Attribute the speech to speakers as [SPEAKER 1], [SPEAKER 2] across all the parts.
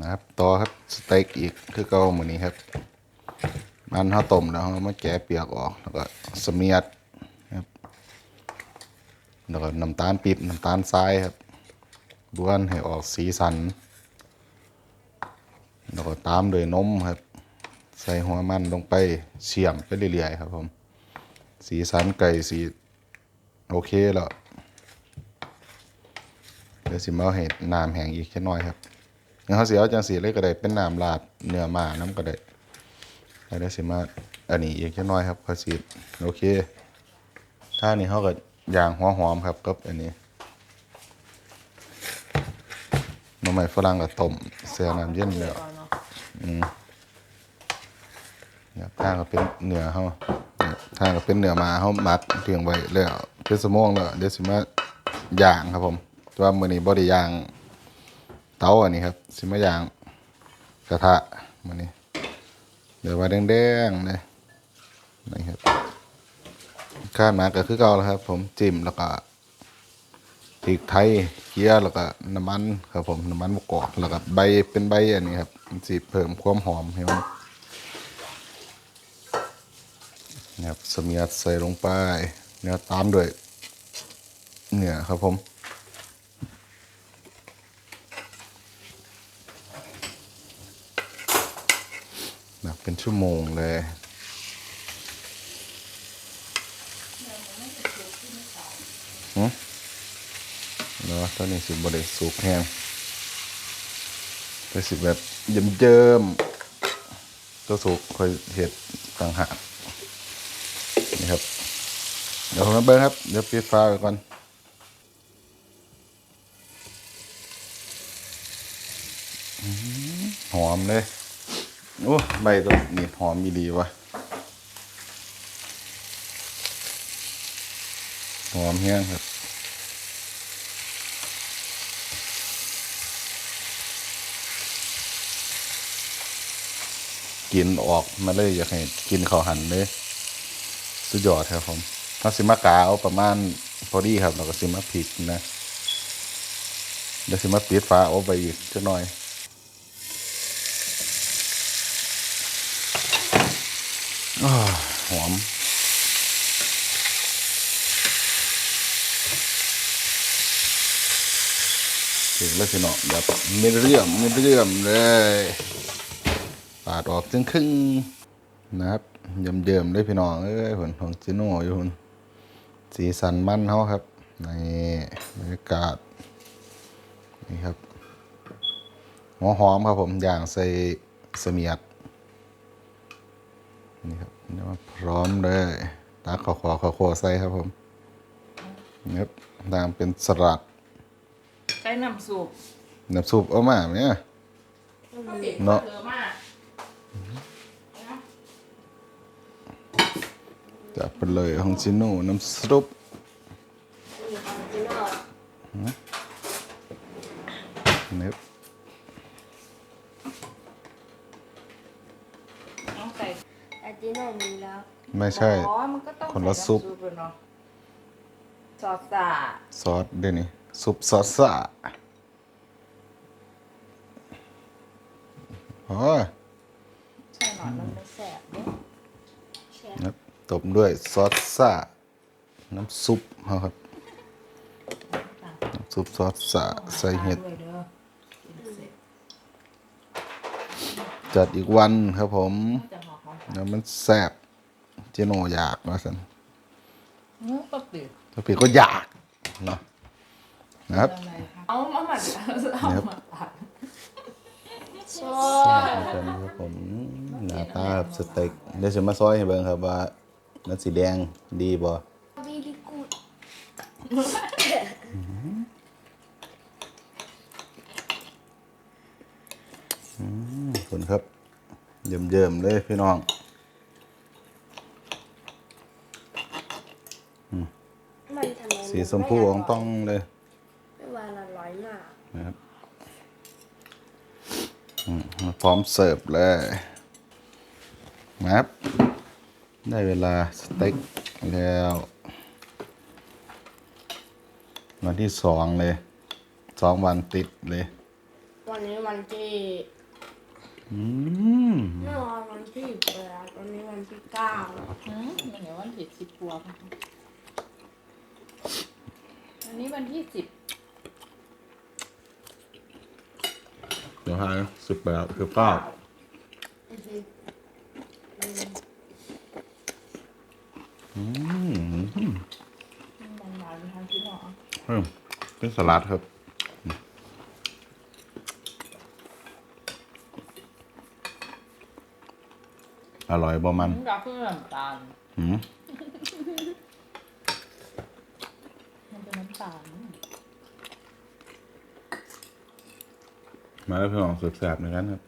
[SPEAKER 1] นะครับต่อครับสเต็กอีกคือเก่าเหมือนนี้ครับ มันข้าวต้มแล้วเามาแกะเปียกออกแล้วก็สเมียดครับแล้วก็น้ำตาลปีบน้ำตาลทรายครับบ้วนให้ออกสีสัน แล้วก็ตามด้วยนมครับ ใส่หัวมันลงไปเฉียมไปเรื่อยๆครับผมสีสันไก่สีโอเคแล้วเดี๋ยวสิมาเห็ดน้ำแห้งอีกแค่น้อยครับ งั้นเขาเสียเอาจังสีเลยก็ได้เป็นน้ำราดเนื้อหมาน้ำก็ได้แล้วเดสิมาอันนี้อีกแค่น้อยครับเขาสีโอเคถ้านี่เขาก็ย่างหัวหอมครับกับอันนี้น้ำใหม่ฝรั่งกับต้มเสียน้ำเย็นแล้
[SPEAKER 2] อเนาะ
[SPEAKER 1] เนี่ยทางก็เป็นเนื้อเขาเนี่ยทางก็เป็นเนื้อหมาเขามัดเพียงไว้แล้วเป็นสมองแล้วเดี๋ยวสิมาย่างครับผมต่ว่ามื้อนี้บ่ได้ย่างเตาอันนี้ครับ สิมาย่างกระทะมื้อนี้ เดี๋ยวว่าแดงๆเลยนี่ครับข้าวหมาก็คือเก่าแล้วครับ ผมจิ้มแล้วก็พริกไทยเกลือแล้วก็น้ำมันครับผมน้ำมันมะกอกแล้วก็ใบเป็นใบอันนี้ครับมันสิเพิ่มความหอมให้มันนะครับสมียดใส่ลงไปเนื้อตามด้วยเนื้อครับผม หนักเป็นชั่วโมงเลยหืมเนาะตอนนี้สิบริสุกแห้งแต่สิแบบเยิ้มเยิมๆตัวสุกค่อยเห็ดต่างหากนี่ครับ เดี๋ยวผมมาเบิ้งครับ เดี๋ยวปิดฟ้าไว้ก่อนหอมเลย โอ้ใบตัวนี้หอมมีดีวะหอมแห้งครับกินออกมาเลยอยากให้กินข้าวหันเลยสุดยอดครับผมเราสิมากาเอาประมาณพอดีครับเราก็สิมาผิดนะเดี๋ยวสิมาปิดฟ้าเอาไปอีกจักหน่อยอ้าว หอมถึงแล้วสิเนาะแบบไม่เรื่อมไม่เรื่อมเลยปาดออกจึงครึ่งนะครับเยิ่มเยิมเลยพี่น้องเอ้ยผลของจิโน่อยู่พุ่นสีสันมันเขาครับในบรรยากาศนี่ครับหัวหอมครับผมอย่างใส่เสมียดนี่ครับ นี่มาพร้อมเลยตักขอขอขอขอใส่ครับผมนี่ครับตามเป็นสลัด
[SPEAKER 2] ใช้น้ำซุป
[SPEAKER 1] น้ำซุปเอามาเนี่ยเนาะ
[SPEAKER 2] เธอมาก
[SPEAKER 1] จับไปเลยของจิโน่น้ำซุปนี่ครับ
[SPEAKER 2] น้องใส่
[SPEAKER 3] อาจิโน่มีแล้ว
[SPEAKER 1] ไม่ใช่
[SPEAKER 2] อ๋อมันก็ต้อง
[SPEAKER 1] คนละ
[SPEAKER 2] ใซุ
[SPEAKER 1] ป
[SPEAKER 2] ด้วยเนาะซอสสา
[SPEAKER 1] ซอสเดี๋ยวนี้ซุปซอสสะโอ้ย
[SPEAKER 2] ใช่หน่อยมันไม่แสบเด้
[SPEAKER 3] แช่
[SPEAKER 1] นะครับตบด้วยซอสสะน้ำซุปเอาครับน้ำซุปซอสสะใส่เห็ด
[SPEAKER 2] ด้วยเด้อกินเสร็จ
[SPEAKER 1] จัดอีกวันครับผม
[SPEAKER 2] จะหอมหอม
[SPEAKER 1] แล้วมันแซ่บเจโนอยากมาสัน
[SPEAKER 2] อืมก็ปิด
[SPEAKER 1] ถ้าพี่ก็อยากเนาะนะครับ
[SPEAKER 2] อะไรคะเอามาหมัดเอามาตัด
[SPEAKER 3] ซอ
[SPEAKER 1] แซ่
[SPEAKER 3] ส
[SPEAKER 1] บเหมือนกันครับผมหน้าตาแบบสเต็กเดี๋ยวจะมาซอยให้เบิ่งครับว่ามันสีแดงดีบ่
[SPEAKER 3] บีลิกูด
[SPEAKER 1] ขอบคุณครับ เยิ่มๆเลยพี่น้อง
[SPEAKER 3] มันทำไม
[SPEAKER 1] สีชมพูของต้องเลย
[SPEAKER 3] ไม่ว่าอร่อยมาก
[SPEAKER 1] นะครับอืมพร้อมเสิร์ฟเลยนะครับได้เวลาสเต็กแล้ววันที่สองเลยสองวันติดเลย
[SPEAKER 3] วันนี้วันที่
[SPEAKER 1] อืม
[SPEAKER 3] เมื่อวานวันที่แปดวันนี้วันที่เก้า
[SPEAKER 2] อืมมันเหนียววันที่สิบกว่า อันนี้วันที่สิบ
[SPEAKER 1] เดี๋ยวหาสิบแปดสิบเก้าอืม
[SPEAKER 2] มันหวานทางที่หรอ
[SPEAKER 1] เพิ่มเป็นสลัดครับอร่อยบ่มัน
[SPEAKER 2] มันกับเพื่อนน้ำตาล
[SPEAKER 1] หืม
[SPEAKER 2] มันเป็นน้ำตาล
[SPEAKER 1] มาแล้วเพื่อนของสุดแสบเหมือนกันครับ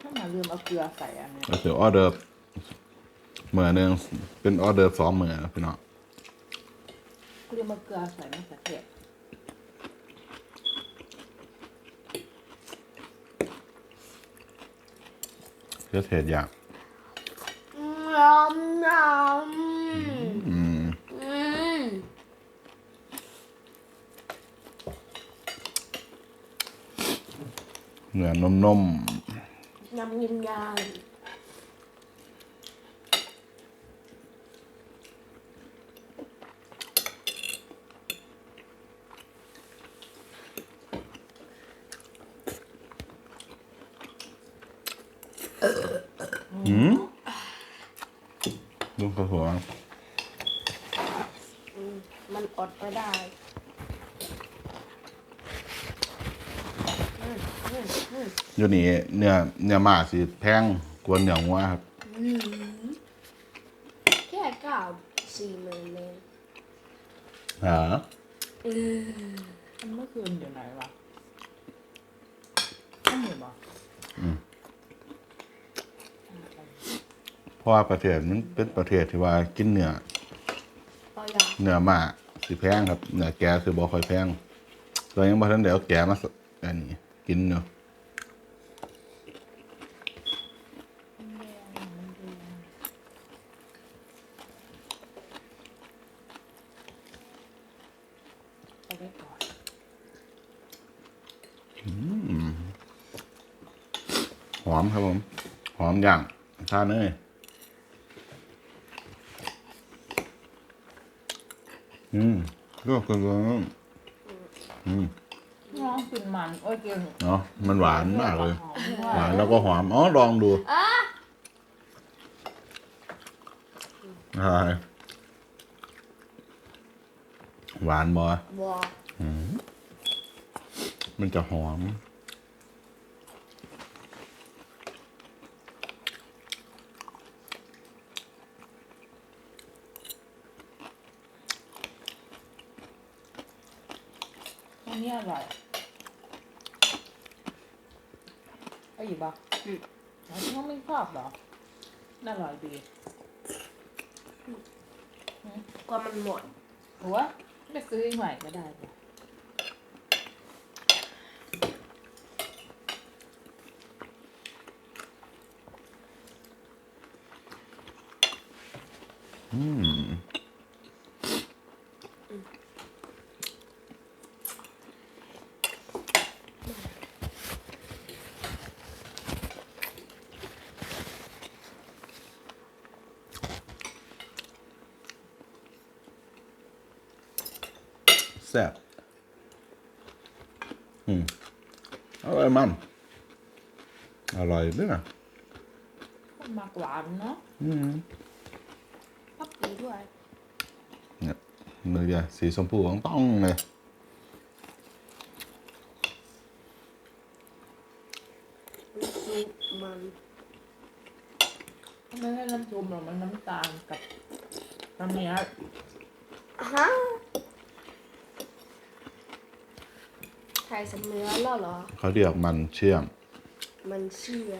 [SPEAKER 2] ถ้ามาลืมเอาเกลือใส่อันนี้
[SPEAKER 1] ก็คือออเดอร์เหมือนหนึ่งเป็นออเดอร์สองเหมือนพี่น้อง
[SPEAKER 2] ลืมเอาเกลือใส่มะเขือเทศ
[SPEAKER 1] เพื่อเทศอย่าง
[SPEAKER 3] ยำยำ
[SPEAKER 1] อืม
[SPEAKER 3] อืม
[SPEAKER 1] เนื้อนม
[SPEAKER 3] ยำยินยา
[SPEAKER 1] หืมลูกกระหัว
[SPEAKER 3] อืมมันอดไม่ได้อืมอืมอืม
[SPEAKER 1] อยู่นี่เนื้อเนื้อหมาสิแพงกว่าเนื้องัวครับ
[SPEAKER 3] อืมแค่เก้าสี่หมื่นเอง
[SPEAKER 1] หา
[SPEAKER 3] อืม
[SPEAKER 2] มันเมื่อคืนอยู่ไหนวะไม่เห็นหรอ
[SPEAKER 1] เพราะ ว่าประเทศมันเป็นประเทศที่ว่ากินเนื้อ
[SPEAKER 3] เอาอย่าง
[SPEAKER 1] เนื้อหมาสิแพงครับเนื้อแกะคือบ่ค่อยแพงตัวยังบ่ทันได้เอาแกะมาสอันนี้กินเนาะ
[SPEAKER 2] เอาไว้ก่อน
[SPEAKER 1] หอมครับผม หอมอย่างทานเลย อืมก็คืออืม
[SPEAKER 2] น้องกินมันโอ้ยกิน
[SPEAKER 1] เนาะมันหวานมากเลย
[SPEAKER 2] หอมด้วย
[SPEAKER 1] หวานแล้วก็หอม อ๋อ ลองดูใช่หวานบอ
[SPEAKER 3] บัว
[SPEAKER 1] มันจะหอม
[SPEAKER 2] นนี้อร่อยเอาอีกปะอืมน้องไม่ชอบเหรอน่าอร่อยดี
[SPEAKER 3] กว่ามันหมด
[SPEAKER 2] หัวไปซื้ออีกใหม่ก็ได้จ้ะ
[SPEAKER 1] อืม แซ่บอืมอร่อยมั่มอร่อยด้วยนะ
[SPEAKER 2] คนมากหวานเนาะ
[SPEAKER 1] อืม
[SPEAKER 3] พักดีด้วย
[SPEAKER 1] เนี่ยมือจะสีชมพูของต้องเลย
[SPEAKER 3] ซุปมัน
[SPEAKER 2] ไม่ใช่น้ำส้มหรอกมันน้ำตาลกับน้ำเนี้ย
[SPEAKER 3] ฮะ ไข่สำเนื้อแล้วเหรอ
[SPEAKER 1] เขาเรียกมันเชื่อม
[SPEAKER 3] มันเชื่อ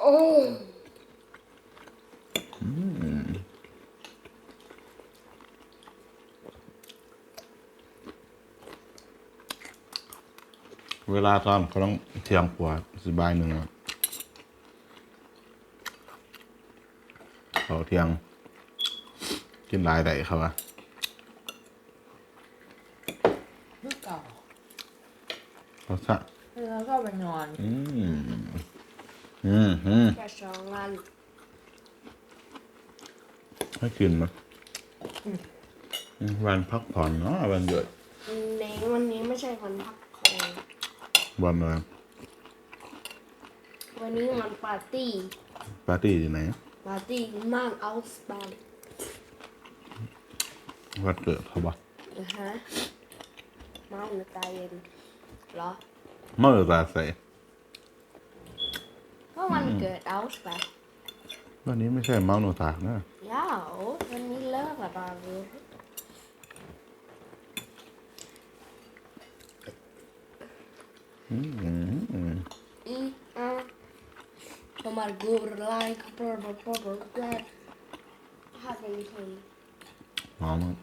[SPEAKER 3] โอ้
[SPEAKER 1] เวลาตอนเขาต้องเทียมกว่าสิบายหนึ่งอะเขาวเที่ยง กินหลายได้เขาว่า
[SPEAKER 2] ลูกเก่า
[SPEAKER 1] เขาซะ
[SPEAKER 2] แล้วก็ไปนอน
[SPEAKER 1] อืมอืมอืม
[SPEAKER 3] แค่สองวัน
[SPEAKER 1] ให้กินมั้ยอืมวันพักผ่อนเนาะวันหยุด
[SPEAKER 3] ในวันนี้ไม่ใช่วันพักผ่อน
[SPEAKER 1] วันอะไร
[SPEAKER 3] วันนี้วันปาร์ตี้
[SPEAKER 1] ปาร์ตี้ที่ไหน
[SPEAKER 3] ปาร์ตี้ม่านอัลสบาน
[SPEAKER 1] วันเกิดเขาบ่
[SPEAKER 3] นะฮะม่านตายเย็นเหรอ
[SPEAKER 1] เมื่อราใส่
[SPEAKER 3] ก็วันเกิดอัลสบาน
[SPEAKER 1] วันนี้ไม่ใช่เมาโนตากนะ
[SPEAKER 3] ยาววันนี้เลิกละบาร์
[SPEAKER 1] อืมอืมอืม
[SPEAKER 3] อีอะประมาณกูไลค์เปิดเปิดเปิดเปิดเปิดฮาร์ดเป็นที
[SPEAKER 1] หอมาก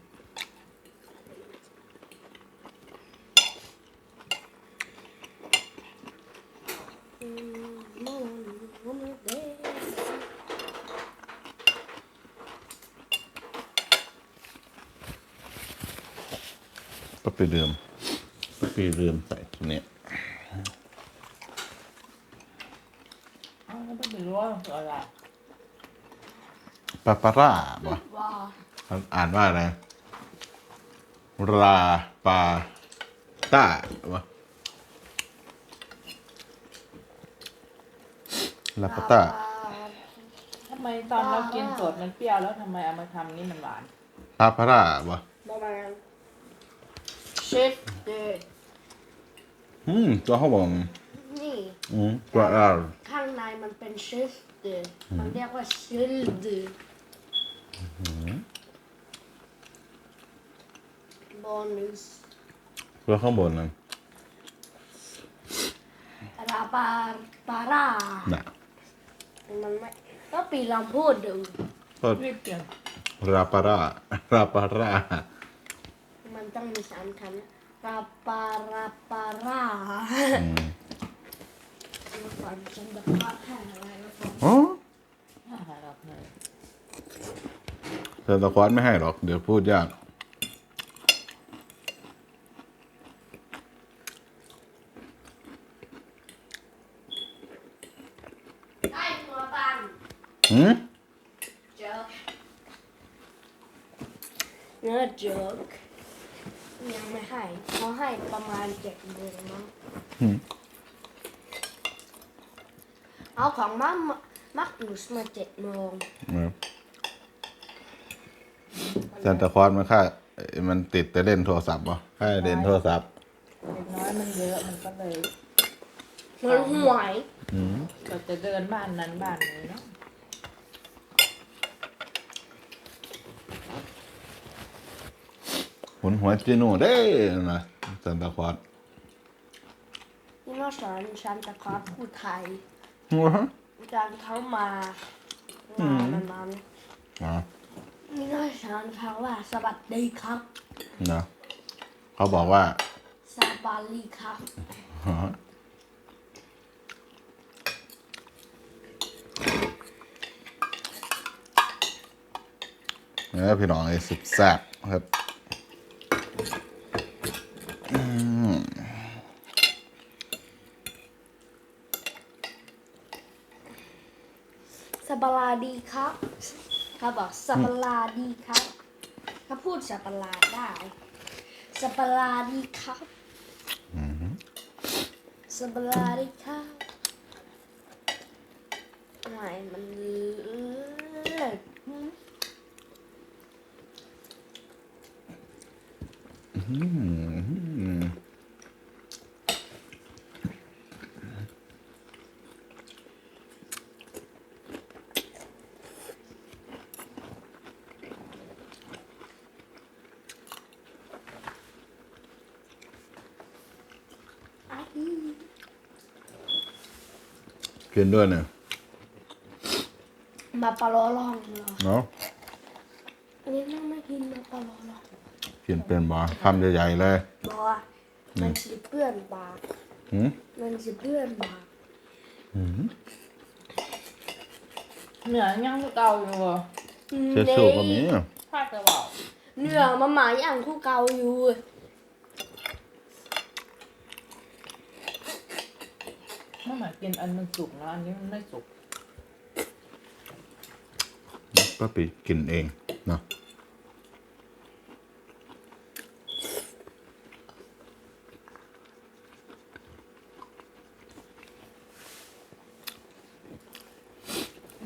[SPEAKER 3] อืมมันมันเด้
[SPEAKER 1] ก็ ไปเดิมก็ไปเดิมใส่ตัวเนี้ย
[SPEAKER 2] อ้าวแล้วไม่รู้ว่ามันคืออะไร
[SPEAKER 1] ปาปาร่าบ่
[SPEAKER 3] ว้า
[SPEAKER 1] อ่านว่าอะไร ราปาต้าบ่ลาปาต้า
[SPEAKER 2] ทำไมตอนเรากินสดมันเปรี้ยวแล้วทำไมเอามาทำนี่มันหวาน
[SPEAKER 1] ปาปาร่าบ่
[SPEAKER 3] ประมาณ เชฟเดย์
[SPEAKER 1] อืมตัวเขาบอก
[SPEAKER 3] นี่
[SPEAKER 1] อืมตัวอ่า
[SPEAKER 3] ข้างในมันเป็นเชฟเดย์มันเรียกว่าเชฟเดย์บอนัส
[SPEAKER 1] ตัวข้างบนนั่น
[SPEAKER 3] ราปาปาร่า
[SPEAKER 1] น่ะ
[SPEAKER 3] มันไม่ก็ปีลองพูดดู
[SPEAKER 1] ก็
[SPEAKER 2] รีบ
[SPEAKER 3] มันต้องมีสามคำราปาราปาร่า
[SPEAKER 1] อืม
[SPEAKER 3] เมื่อก่อนฉันแบบว่าแค่อะไรแล้วก็
[SPEAKER 1] อ๋อ
[SPEAKER 2] อาหารออกเลย
[SPEAKER 1] เธอตะควานไม่ให้หรอก เดี๋ยวพูดยาก
[SPEAKER 3] ได้ตัวปัน
[SPEAKER 1] หืม
[SPEAKER 3] เจอ เนื้อเจอกยัง ไม่ให้เขาให้ประมาณเจ็ดโมงมั้ง
[SPEAKER 1] หืม
[SPEAKER 3] เอาของมักมักอุสมาเจ็ดโมง
[SPEAKER 1] ครับซานตะควานมันค่าเอ่อมันติดแต่เล่นโทรศัพท์ป่ะค่าเล่นโทรศัพท์
[SPEAKER 2] เด็กน้อยมันเยอะมันก็เลย
[SPEAKER 3] มันห่วย
[SPEAKER 1] อืม
[SPEAKER 2] ก็จะเดินบ้านนั้นบ้านนี้เนาะ
[SPEAKER 1] หุนหัวจีโน่เด้นะซานตะควาน
[SPEAKER 3] นี่มาสอนฉันจะคอสพูดไทย
[SPEAKER 1] หัว
[SPEAKER 3] อาจารย์เขามามามันนั้น
[SPEAKER 1] อ๋อ
[SPEAKER 3] นี่ก็สอนเขาว่าสวัสดีครับ
[SPEAKER 1] นะเขาบอกว่า
[SPEAKER 3] สบายดีครับ
[SPEAKER 1] อ๋อเนี่ยพี่น้องไอ้สุดแซ่บครับ
[SPEAKER 3] สบายดีครับเขาบอกสบายดีครับเขาพูดสบายได้สบายดีครับ
[SPEAKER 1] อืม
[SPEAKER 3] สบายดีครับไม่มันเลิก
[SPEAKER 1] อืม
[SPEAKER 3] ไอ้
[SPEAKER 1] กินด้วยเนี่ย
[SPEAKER 3] มาปลาล้อลองเหรอ
[SPEAKER 1] เนาะ
[SPEAKER 3] อันนี้นั่งไม่กินมาปลาล้อลอง
[SPEAKER 1] กินเป็นบ่คำใหญ่ๆเลย
[SPEAKER 3] บอกว่ามันสิเพื่อนบาป
[SPEAKER 1] หืม
[SPEAKER 3] มันสิเพื่อนบาป
[SPEAKER 1] หืม
[SPEAKER 2] เหนือยังเก่าอยู่บ่
[SPEAKER 1] เชื่อสูก็มี
[SPEAKER 2] พลาดจะบอก
[SPEAKER 3] เนื้อมาหมาอย่างคู่เกาอยู่
[SPEAKER 2] ไม่เหมือนกินอันมันสุกแล้วอันนี้มันไม่สุก
[SPEAKER 1] ก็ไปกินเองเนาะ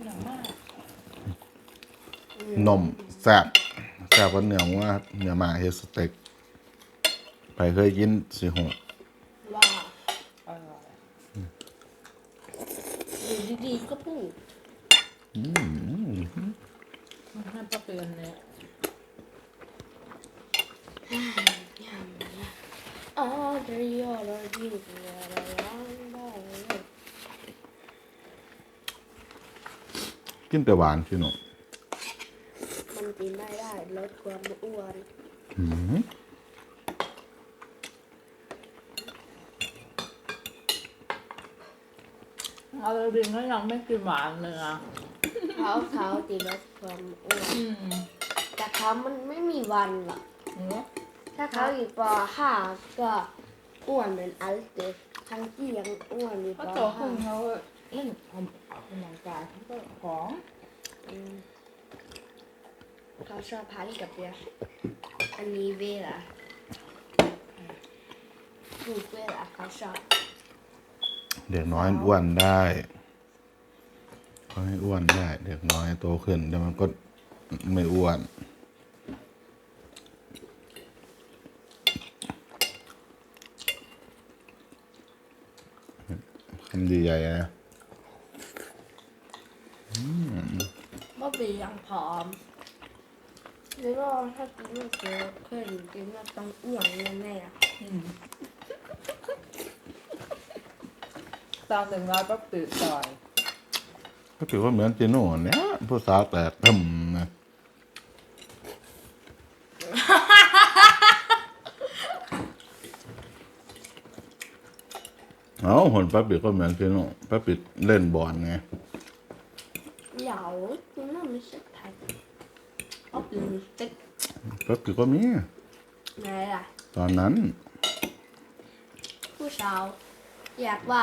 [SPEAKER 2] หนังมาก
[SPEAKER 1] นมแซ่บแซ่บกว่าเนื้อว่าเนื้อหมาเฮดสเต็กไปเคยกินสิหก
[SPEAKER 3] ว่า
[SPEAKER 2] อร่อย
[SPEAKER 3] อยู่ ดีๆก็พูด
[SPEAKER 2] ให้ป้าเตือนเนี่ย
[SPEAKER 3] อ๋อเรียลเลยยิ่งเรียลเลยร้องได้เลย
[SPEAKER 1] กินแต่หวานพี่น้อง
[SPEAKER 3] มันกินไม่ได้ลดความอ้วน
[SPEAKER 1] อืม
[SPEAKER 2] เอาเลยดินก็ยังไม่กินหวานเลยอะ
[SPEAKER 3] เขาเขาตีลดความอ้วน
[SPEAKER 2] อืม
[SPEAKER 3] แต่เขามันไม่มีวันหรอก
[SPEAKER 2] เนาะ
[SPEAKER 3] ถ้าเขาอยู่ปห้าก็อ้วนเหมือนอลิสเดสทั้งที่ยังอ้วนอยู่ป
[SPEAKER 2] เขาโต
[SPEAKER 3] ห้า
[SPEAKER 2] ขึ้นเขาเล่นออกกำลังกายเขาก็ของ
[SPEAKER 3] อืมเขาชอบพาที่กับเบียร์อันนี้เวลาถูกเวลาเขาชอบ
[SPEAKER 1] เด็กน้อยอ้วนได้ เขาให้อ้วนได้ เด็กน้อยโตขึ้นเดี๋ยวมันก็ไม่อ้วนคำดีใหญ่นะ
[SPEAKER 3] ว่าเป็นยังผอมแล้วก็ถ้ากินไม่เยอะขึ้นกินก็ต้องอ้วนแน่ๆ
[SPEAKER 2] อืมตามหนึ่งร้อยป้าตื่นต่อย
[SPEAKER 1] ก็ถือว่าเหมือนเจโน่เนี่ยผู้สาวแต่ทำนะเอาหนป้าปิดก็เหมือนเจโน่ป้าปิดเล่นบอลไง
[SPEAKER 3] เหยาคุณน่าไม่ใช่ไทยอ๋อเป็นติ๊ก
[SPEAKER 1] ป้าปิดก็มี
[SPEAKER 3] ไหนล่ะ
[SPEAKER 1] ตอนนั้น
[SPEAKER 3] ผู้สาวอยากว่า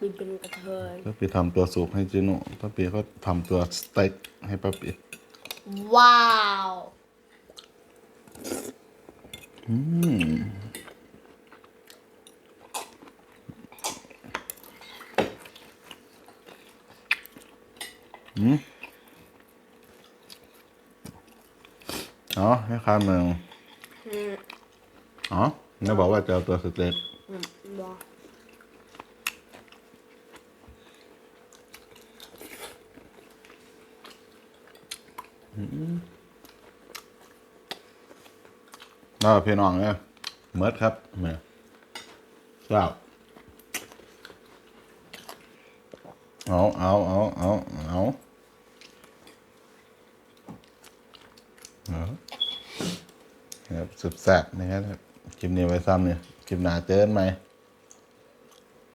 [SPEAKER 1] ป้าปี้
[SPEAKER 3] ว่าปีเป็นกระเทย
[SPEAKER 1] ป้าปีทำตัวสุกให้จิโน่ป้าปีเขาทำตัวสเต็กให้ป้าปี
[SPEAKER 3] ว้าว
[SPEAKER 1] อืมอืมอ๋อให้ข้ามเมือง
[SPEAKER 3] อืม
[SPEAKER 1] อ๋อนี่บอกว่าจะเอาตัวสเต็ก
[SPEAKER 3] อืม ว้าว
[SPEAKER 1] แล้วพี่น้องเนี่ยเมิดครับเมื่อทราเอาเอาเอาเอาเอาเอาครับสุดแซ่บนะครับคลิปนี้ไว้ซ้ำเนี่ยคลิปหนาเจอกันไหม